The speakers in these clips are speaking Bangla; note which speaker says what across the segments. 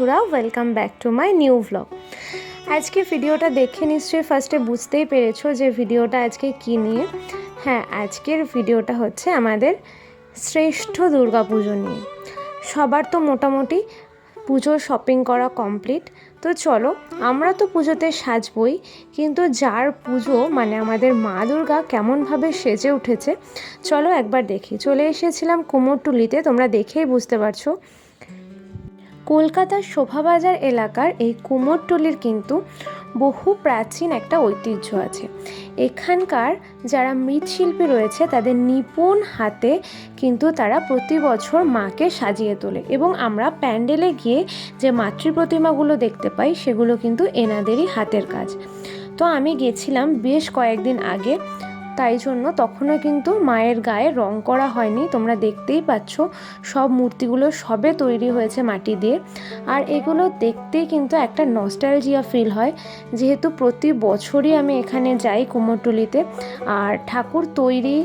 Speaker 1: বন্ধুরা welcome back to my new vlog আজকে ভিডিওটা দেখে নিশ্চয়ই ফার্স্টে বুঝতেই পেরেছ যে ভিডিওটা আজকে কী নিয়ে। হ্যাঁ আজকের ভিডিওটা হচ্ছে আমাদের শ্রেষ্ঠ দুর্গাপুজো নিয়ে। সবার তো মোটামুটি পুজোর শপিং করা কমপ্লিট তো চলো, আমরা তো পুজোতে সাজবই, কিন্তু যার পুজো মানে আমাদের মা দুর্গা কেমনভাবে সেজে উঠেছে, চলো একবার দেখি। চলে এসেছিলাম কুমোরটুলিতে, তোমরা দেখেই বুঝতে পারছ। কলকাতার শোভাবাজার এলাকার এই কুমোরটুলির কিন্তু বহু প্রাচীন একটা ঐতিহ্য আছে। এখানকার যারা মৃৎশিল্পী রয়েছে, তাদের নিপুণ হাতে কিন্তু তারা প্রতি বছর মাকে সাজিয়ে তোলে এবং আমরা প্যান্ডেলে গিয়ে যে মাতৃ প্রতিমাগুলো দেখতে পাই, সেগুলো কিন্তু এনাদেরই হাতের কাজ। তো আমি গেছিলাম বেশ কয়েকদিন আগে। তাই জন্য তখনও কিন্তু মায়ের গায়ে রং করা হয়নি। তোমরা দেখতেই পাচ্ছ, সব মূর্তিগুলো সবে তৈরি হয়েছে মাটি দিয়ে। আর এগুলো দেখতেই কিন্তু একটা নস্টালজিয়া ফিল হয়, যেহেতু প্রতি বছরই আমি এখানে যাই কুমোরটুলিতে। আর ঠাকুর তৈরি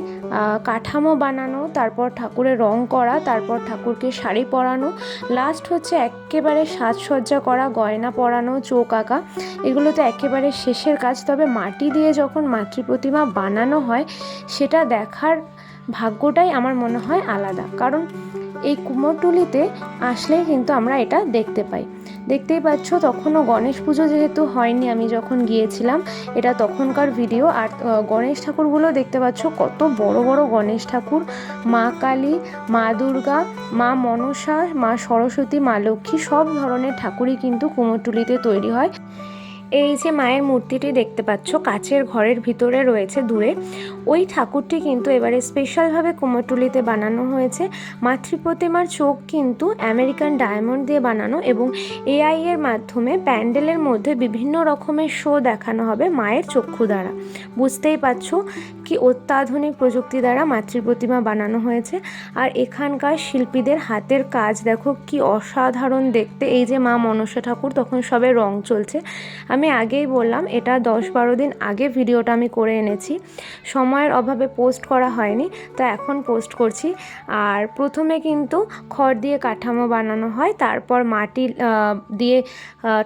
Speaker 1: কাঠামো বানানো, তারপর ঠাকুরের রং করা, তারপর ঠাকুরকে শাড়ি পরানো লাস্ট হচ্ছে একেবারে সাজসজ্জা করা, গয়না পরানো, চোখ আঁকা। এগুলো তো একেবারে শেষের কাজ। তবে মাটি দিয়ে যখন মাতৃ প্রতিমা বানানো হয়, সেটা দেখার ভাগ্যটাই আমার মনে হয় আলাদা। কারণ এই কুমোরটুলিতে আসলেই কিন্তু আমরা এটা দেখতে পাই। দেখতেই পাচ্ছ, তখনও গণেশ পুজো যেহেতু হয়নি, আমি যখন গিয়েছিলাম, এটা তখনকার ভিডিও। আর গণেশ ঠাকুরগুলো দেখতে পাচ্ছ, কত বড় বড় গণেশ ঠাকুর। মা কালী, মা দুর্গা, মা মনসা, মা সরস্বতী, মা লক্ষ্মী, সব ধরনের ঠাকুরই কিন্তু কুমোরটুলিতে তৈরি হয়। এই যে মায়ের মূর্তিটি দেখতে পাচ্ছ, কাচের ঘরের ভিতরে রয়েছে দূরে। ওই ঠাকুরটি কিন্তু এবারে স্পেশালভাবে কুমোরটুলিতে বানানো হয়েছে। মাতৃ প্রতিমার চোখ কিন্তু আমেরিকান ডায়মন্ড দিয়ে বানানো এবং এআই এর মাধ্যমে প্যান্ডেলের মধ্যে বিভিন্ন রকমের শো দেখানো হবে মায়ের চক্ষু দ্বারা। বুঝতেই পারছ কি অত্যাধুনিক প্রযুক্তি দ্বারা মাতৃ প্রতিমা বানানো হয়েছে। আর এখানকার শিল্পীদের হাতের কাজ দেখো কি অসাধারণ দেখতে। এই যে মা মনসা ঠাকুর, তখন সবে রং চলছে। আমি আগেই বললাম, এটা দশ বারো দিন আগে ভিডিওটা আমি করে এনেছি। সময়ের অভাবে পোস্ট করা হয়নি, তো এখন পোস্ট করছি। আর প্রথমে কিন্তু খড় দিয়ে কাঠামো বানানো হয়, তারপর মাটি দিয়ে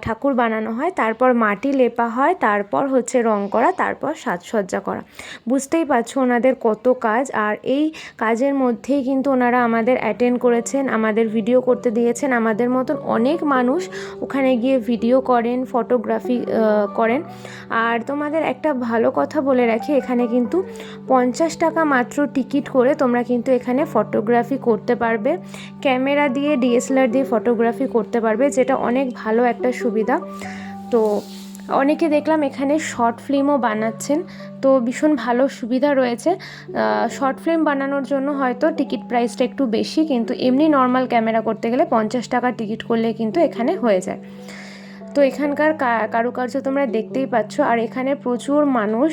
Speaker 1: ঠাকুর বানানো হয়, তারপর মাটি লেপা হয়, তারপর হচ্ছে রং করা, তারপর সাজসজ্জা করা। বুঝতেই পারছ ওনাদের কত কাজ, আর এই কাজের মধ্যেই কিন্তু ওনারা আমাদের অ্যাটেন্ড করেছেন, আমাদের ভিডিও করতে দিয়েছেন। আমাদের মতন অনেক মানুষ ওখানে গিয়ে ভিডিও করেন ফটোগ্রাফি করেন। আর তোমাদের একটা ভালো কথা বলে রাখি, এখানে কিন্তু পঞ্চাশ টাকা মাত্র টিকিট করে তোমরা কিন্তু এখানে ফটোগ্রাফি করতে পারবে। ক্যামেরা দিয়ে ডিএসএলআর দিয়ে ফটোগ্রাফি করতে পারবে, যেটা অনেক ভালো একটা সুবিধা। তো অনেকে দেখলাম এখানে শর্ট ফিল্মও বানাচ্ছেন, তো ভীষণ ভালো সুবিধা রয়েছে। শর্ট ফিল্ম বানানোর জন্য হয়তো টিকিট প্রাইসটা একটু বেশি, কিন্তু এমনি নর্মাল ক্যামেরা করতে গেলে পঞ্চাশ টাকা টিকিট করলে কিন্তু এখানে হয়ে যায়। তো এখানকার কারুকার্য তোমরা দেখতেই পাচ্ছ। আর এখানে প্রচুর মানুষ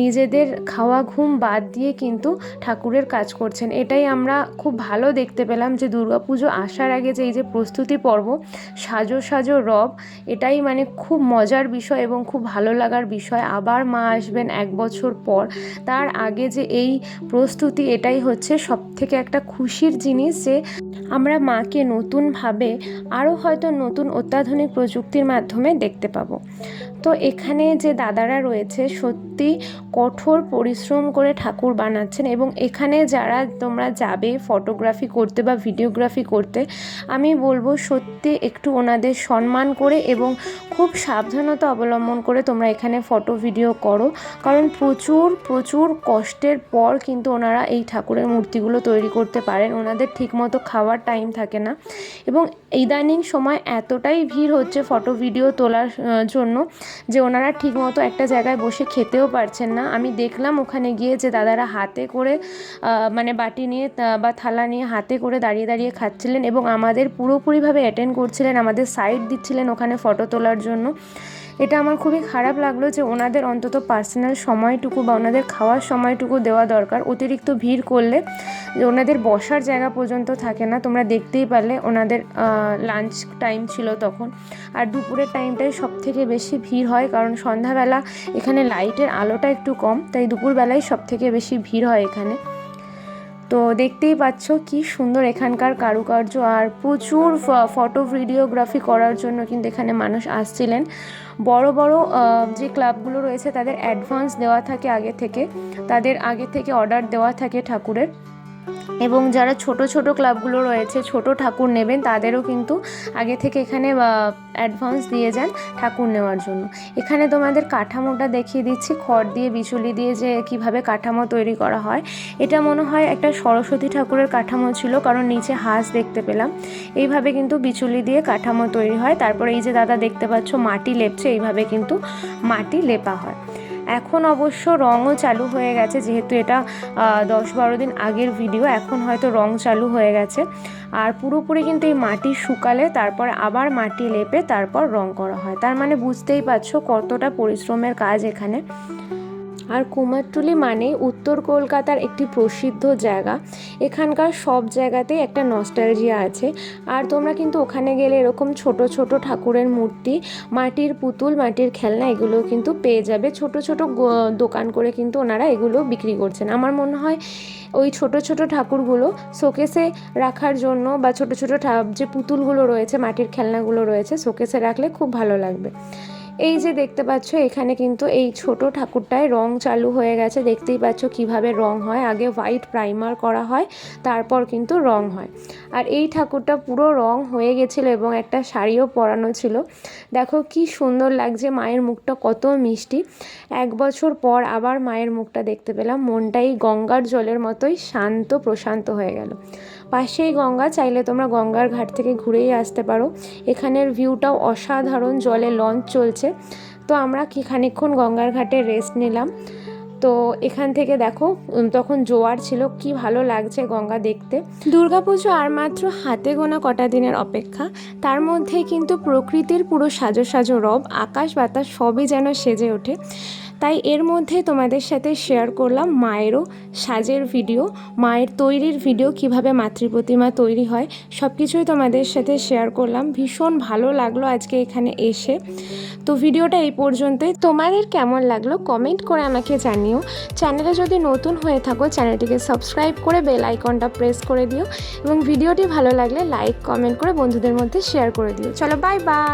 Speaker 1: নিজেদের খাওয়া ঘুম বাদ দিয়ে কিন্তু ঠাকুরের কাজ করছেন। এটাই আমরা খুব ভালো দেখতে পেলাম যে দুর্গাপুজো আসার আগে যে এই যে প্রস্তুতি পর্ব, সাজো সাজো রব, এটাই মানে খুব মজার বিষয় এবং খুব ভালো লাগার বিষয়। আবার মা আসবেন এক বছর পর। তার আগে যে এই প্রস্তুতি, এটাই হচ্ছে সব থেকে একটা খুশির জিনিস যে আমরা মাকে নতুনভাবে আরও হয়তো নতুন অত্যাধুনিক প্রযুক্তির মাধ্যমে দেখতে পাবো। তো এখানে যে দাদারা রয়েছে, সত্যি কঠোর পরিশ্রম করে ঠাকুর বানাচ্ছেন এবং এখানে যারা তোমরা যাবে ফটোগ্রাফি করতে বা ভিডিওগ্রাফি করতে, আমি বলব সত্যি একটু ওনাদের সম্মান করে এবং খুব সাবধানতা অবলম্বন করে তোমরা এখানে ফটো ভিডিও করো। কারণ প্রচুর প্রচুর কষ্টের পর কিন্তু ওনারা এই ঠাকুরের মূর্তিগুলো তৈরি করতে পারেন। ওনাদের ঠিকমতো খাওয়ার টাইম থাকে না এবং ইদানিং সময় এতটাই ভিড় হচ্ছে ফটো ভিডিও তোলার জন্য যে ওনারা ঠিকমতো একটা জায়গায় বসে খেতেও পারছেন না। আমি দেখলাম ওখানে গিয়ে যে দাদারা হাতে করে মানে বাটি নিয়ে বা থালা নিয়ে হাতে করে দাঁড়িয়ে দাঁড়িয়ে খাচ্ছিলেন এবং আমাদের পুরোপুরিভাবে অ্যাটেন্ড করছিলেন, আমাদের সাইড দিচ্ছিলেন ওখানে ফটো তোলার জন্য। এটা আমার খুবই খারাপ লাগল যে ওনাদের অন্তত পার্সোনাল সময়টুকু বা ওনাদের খাওয়ার সময়টুকু দেওয়া দরকার। অতিরিক্ত ভিড় করলে ওনাদের বসার জায়গা পর্যন্ত থাকে না, তোমরা দেখতেই পারলে ওনাদের লাঞ্চ টাইম ছিল তখন। আর দুপুরের টাইমটাই সব থেকে বেশি ভিড় হয় কারণ সন্ধ্যাবেলা এখানে লাইটের আলোটা একটু কম, তাই দুপুরবেলায় সব থেকে বেশি ভিড় হয় এখানে। তো দেখতেই পাচ্ছ কি সুন্দর এখানকার কারুকার্য আর প্রচুর ফটো ভিডিওগ্রাফি করার জন্য কিন্তু এখানে মানুষ আসছিলেন। বড় বড় যে ক্লাবগুলো রয়েছে তাদের অ্যাডভান্স দেওয়া থাকে আগে থেকে। তাদের আগে থেকে অর্ডার দেওয়া থাকে ঠাকুরের। এবং যারা ছোট ছোট ক্লাবগুলো রয়েছে, ছোট ঠাকুর নেবেন, তাদেরও কিন্তু আগে থেকে এখানে অ্যাডভান্স দিয়ে যান ঠাকুর নেওয়ার জন্য। এখানে তোমাদের কাঠামোটা দেখিয়ে দিচ্ছি, খড় দিয়ে, বিচুলি দিয়ে যে কীভাবে কাঠামো তৈরি করা হয়। এটা মনে হয় একটা সরস্বতী ঠাকুরের কাঠামো ছিল, কারণ নিচে হাঁস দেখতে পেলাম। এইভাবে কিন্তু বিচুলি দিয়ে কাঠামো তৈরি হয়। তারপরে এই যে দাদা দেখতে পাচ্ছ, মাটি লেপছে, এইভাবে কিন্তু মাটি লেপা হয়। এখন অবশ্য রঙও চালু হয়ে গেছে, যেহেতু এটা দশ বারো দিন আগের ভিডিও এখন হয়তো রং চালু হয়ে গেছে। আর পুরোপুরি কিন্তু এই মাটি শুকালে, তারপর আবার মাটি লেপে তারপর রং করা হয়। তার মানে বুঝতেই পারছ কতটা পরিশ্রমের কাজ এখানে। আর কুমারটুলি মানে উত্তর কলকাতার একটি প্রসিদ্ধ জায়গা। এখানকার সব জায়গাতেই একটা নস্টালজিয়া আছে। আর তোমরা কিন্তু ওখানে গেলে এরকম ছোট ছোট ঠাকুরের মূর্তি, মাটির পুতুল, মাটির খেলনা এগুলো কিন্তু পেয়ে যাবে। ছোট ছোট দোকান করে কিন্তু ওনারা এগুলো বিক্রি করছেন। আমার মনে হয় ওই ছোট ছোট ঠাকুরগুলো শোকেসে রাখার জন্য বা ছোট ছোট যে পুতুলগুলো রয়েছে, মাটির খেলনাগুলো রয়েছে, শোকেসে রাখলে খুব ভালো লাগবে। এই যে দেখতে পাচ্ছ, এখানে কিন্তু এই ছোট ঠাকুরটায় রং চালু হয়ে গেছে। দেখতেই পাচ্ছ কীভাবে রং হয়। আগে হোয়াইট প্রাইমার করা হয়, তারপর কিন্তু রং হয়। আর এই ঠাকুরটা পুরো রং হয়ে গেছিল এবং একটা শাড়িও পরানো ছিল। দেখো কি সুন্দর লাগছে, মায়ের মুখটা কত মিষ্টি। এক বছর পর আবার মায়ের মুখটা দেখতে পেলাম। মনটাই গঙ্গার জলের মতোই শান্ত, প্রশান্ত হয়ে গেল। পাশেই গঙ্গা, চাইলে তোমরা গঙ্গার ঘাট থেকে ঘুরেই আসতে পারো। এখানের ভিউটাও অসাধারণ, জলে লঞ্চ চলছে। তো আমরা কি খানিকক্ষণ গঙ্গার ঘাটে রেস্ট নিলাম। তো এখান থেকে দেখো তখন জোয়ার ছিল, কি ভালো লাগছে গঙ্গা দেখতে। দুর্গাপুজো আর মাত্র হাতে গোনা কটা দিনের অপেক্ষা। তার মধ্যে কিন্তু প্রকৃতির পুরো সাজো সাজো রব, আকাশ বাতাস সবই যেন সেজে ওঠে। তাই এর মধ্যে তোমাদের সাথে শেয়ার করলাম মায়েরও সাজের ভিডিও মায়ের তৈরির ভিডিও কীভাবে মাতৃপ্রতিমা তৈরি হয় সব কিছুই তোমাদের সাথে শেয়ার করলাম। ভীষণ ভালো লাগল আজকে এখানে এসে। তো ভিডিওটা এই পর্যন্তই। তোমাদের কেমন লাগল কমেন্ট করে আমাকে জানিও। চ্যানেলে যদি নতুন হয়ে থাকো চ্যানেলটিকে সাবস্ক্রাইব করে বেল আইকনটা প্রেস করে দিও। এবং ভিডিওটি ভালো লাগলে লাইক কমেন্ট করে বন্ধুদের মধ্যে শেয়ার করে দিও। চলো বাই বাই